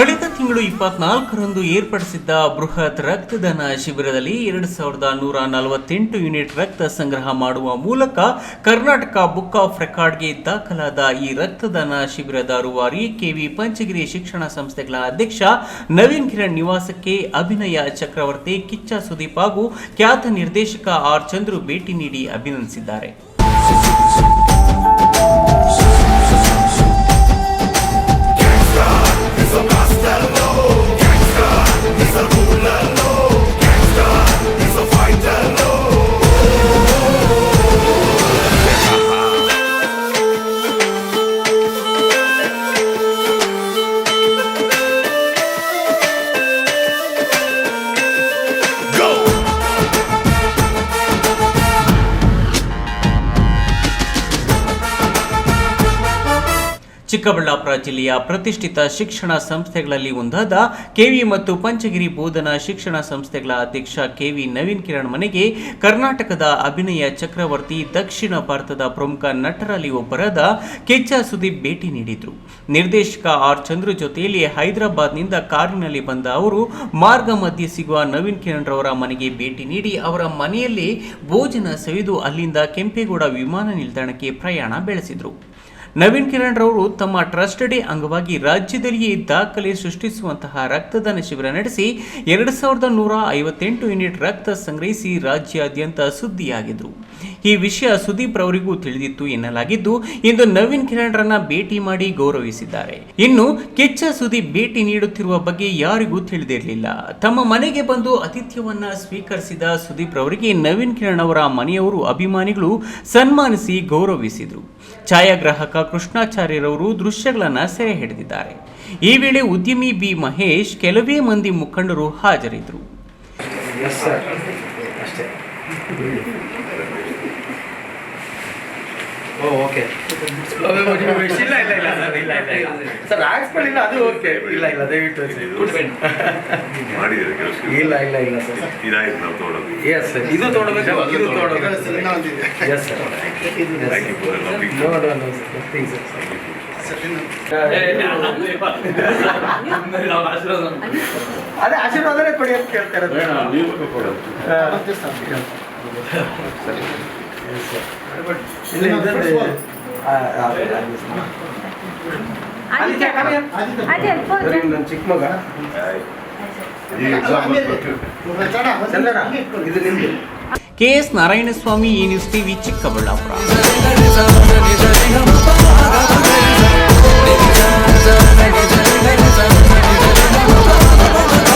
ರಂದು ಏರ್ಪಡಿಸಿದ್ದ ಬೃಹತ್ ರಕ್ತದಾನ ಶಿಬಿರದಲ್ಲಿ ಎರಡು ಸಾವಿರದ ನೂರ ನಲವತ್ತೆಂಟು ಯೂನಿಟ್ ರಕ್ತ ಸಂಗ್ರಹ ಮಾಡುವ ಮೂಲಕ ಕರ್ನಾಟಕ ಬುಕ್ ಆಫ್ ರೆಕಾರ್ಡ್ಗೆ ದಾಖಲಾದ ಈ ರಕ್ತದಾನ ಶಿಬಿರದ ರೂವಾರಿ ಕೆವಿ ಪಂಚಗಿರಿ ಶಿಕ್ಷಣ ಸಂಸ್ಥೆಗಳ ಅಧ್ಯಕ್ಷ ನವೀನ್ ಕಿರಣ್ ನಿವಾಸಕ್ಕೆ ಅಭಿನಯ ಚಕ್ರವರ್ತಿ ಕಿಚ್ಚ ಸುದೀಪ್ ಹಾಗೂ ಖ್ಯಾತ ನಿರ್ದೇಶಕ ಆರ್ ಚಂದ್ರು ಭೇಟಿ ನೀಡಿ ಅಭಿನಂದಿಸಿದ್ದಾರೆ. ಚಿಕ್ಕಬಳ್ಳಾಪುರ ಜಿಲ್ಲೆಯ ಪ್ರತಿಷ್ಠಿತ ಶಿಕ್ಷಣ ಸಂಸ್ಥೆಗಳಲ್ಲಿ ಒಂದಾದ ಕೆವಿ ಮತ್ತು ಪಂಚಗಿರಿ ಬೋಧನಾ ಶಿಕ್ಷಣ ಸಂಸ್ಥೆಗಳ ಅಧ್ಯಕ್ಷ ಕೆವಿ ನವೀನ್ ಕಿರಣ್ ಮನೆಗೆ ಕರ್ನಾಟಕದ ಅಭಿನಯ ಚಕ್ರವರ್ತಿ ದಕ್ಷಿಣ ಭಾರತದ ಪ್ರಮುಖ ನಟರಲ್ಲಿ ಒಬ್ಬರಾದ ಕೆಚ್ಚ ಸುದೀಪ್ ಭೇಟಿ ನೀಡಿದ್ರು. ನಿರ್ದೇಶಕ ಆರ್ ಚಂದ್ರು ಜೊತೆಯಲ್ಲಿ ಹೈದರಾಬಾದ್ನಿಂದ ಕಾರಿನಲ್ಲಿ ಬಂದ ಅವರು ಮಾರ್ಗ ಮಧ್ಯೆ ಸಿಗುವ ನವೀನ್ ಕಿರಣ್ ರವರ ಮನೆಗೆ ಭೇಟಿ ನೀಡಿ ಅವರ ಮನೆಯಲ್ಲಿ ಭೋಜನ ಸವಿದು ಅಲ್ಲಿಂದ ಕೆಂಪೇಗೌಡ ವಿಮಾನ ನಿಲ್ದಾಣಕ್ಕೆ ಪ್ರಯಾಣ ಬೆಳೆಸಿದ್ರು. ನವೀನ್ ಕಿರಣ್ ರವರು ತಮ್ಮ ಟ್ರಸ್ಟ್ ಡೇ ಅಂಗವಾಗಿ ರಾಜ್ಯದಲ್ಲಿಯೇ ದಾಖಲೆ ಸೃಷ್ಟಿಸುವಂತಹ ರಕ್ತದಾನ ಶಿಬಿರ ನಡೆಸಿ ಎರಡು ಸಾವಿರದ ನೂರ ಐವತ್ತೆಂಟು ಯೂನಿಟ್ ರಕ್ತ ಸಂಗ್ರಹಿಸಿ ರಾಜ್ಯಾದ್ಯಂತ ಸುದ್ದಿಯಾಗಿದ್ರು ಈ ವಿಷಯ ಸುದೀಪ್ ರವರಿಗೂ ತಿಳಿದಿತ್ತು ಎನ್ನಲಾಗಿದ್ದು, ಇಂದು ನವೀನ್ ಕಿರಣ್ ರನ್ನ ಭೇಟಿ ಮಾಡಿ ಗೌರವಿಸಿದ್ದಾರೆ. ಇನ್ನು ಕೆಚ್ಚ ಸುದೀಪ್ ಭೇಟಿ ನೀಡುತ್ತಿರುವ ಬಗ್ಗೆ ಯಾರಿಗೂ ತಿಳಿದಿರಲಿಲ್ಲ. ತಮ್ಮ ಮನೆಗೆ ಬಂದು ಆತಿಥ್ಯವನ್ನ ಸ್ವೀಕರಿಸಿದ ಸುದೀಪ್ ರವರಿಗೆ ನವೀನ್ ಕಿರಣ್ ಅವರ ಮನೆಯವರು ಅಭಿಮಾನಿಗಳು ಸನ್ಮಾನಿಸಿ ಗೌರವಿಸಿದರು. ಛಾಯಾಗ್ರಾಹಕ ಕೃಷ್ಣಾಚಾರ್ಯರವರು ದೃಶ್ಯಗಳನ್ನು ಸೆರೆ ಹಿಡಿದಿದ್ದಾರೆ. ಈ ವೇಳೆ ಉದ್ಯಮಿ ಬಿ ಮಹೇಶ್ ಕೆಲವೇ ಮಂದಿ ಮುಖಂಡರು ಹಾಜರಿದ್ದರು. ಅಷ್ಟೇ. ಓ ಓಕೆ ಇಲ್ಲ ಇಲ್ಲ ಇಲ್ಲ ಸರ್ ಇಲ್ಲ ಇಲ್ಲ ಇಲ್ಲ. ಸರ್ ಹಾಕ್ಸ್ಕೊಳ್ಳಿಲ್ಲ ಅದು ಓಕೆ ಇಲ್ಲ ಇಲ್ಲ ದಯವಿಟ್ಟು ಮಾಡಿದ್ರೆ ಕೆಲಸ ಇಲ್ಲ ಇಲ್ಲ ಇಲ್ಲ ಸರ್. ಇದಾಯ್ತು ನಾವು ತೊಗೊಳೋದು. ಎಸ್ ಸರ್ ಇದು ತೊಗೊಳ್ಬೇಕು ಇದು ತೊಗೊಳ್ಬೇಕು. Yes sir no no no sir nothing sir ಅದೇ ಆಶೀರ್ವಾದನೇ ಕೊಡಿ ಅಂತ ಕೇಳ್ತಾರೆ ಇಲ್ಲ ಇದಂದ್ರೆ ಆ, ಆ, ಆದಿತ್ಯ come here. ಸರಿ, ನನ್ನ ಚಿಕ್ಕ ಮಗ ಈ ಎಕ್ಸಾಮ್ ಚಂದನ ಇದು ನಿಮ್ದು ಕೆಎಸ್ ನಾರಾಯಣಸ್ವಾಮಿ ಈ ನ್ಯೂಸ್ ಟಿವಿ ಚಿಕ್ಕಬಳ್ಳಾಪುರ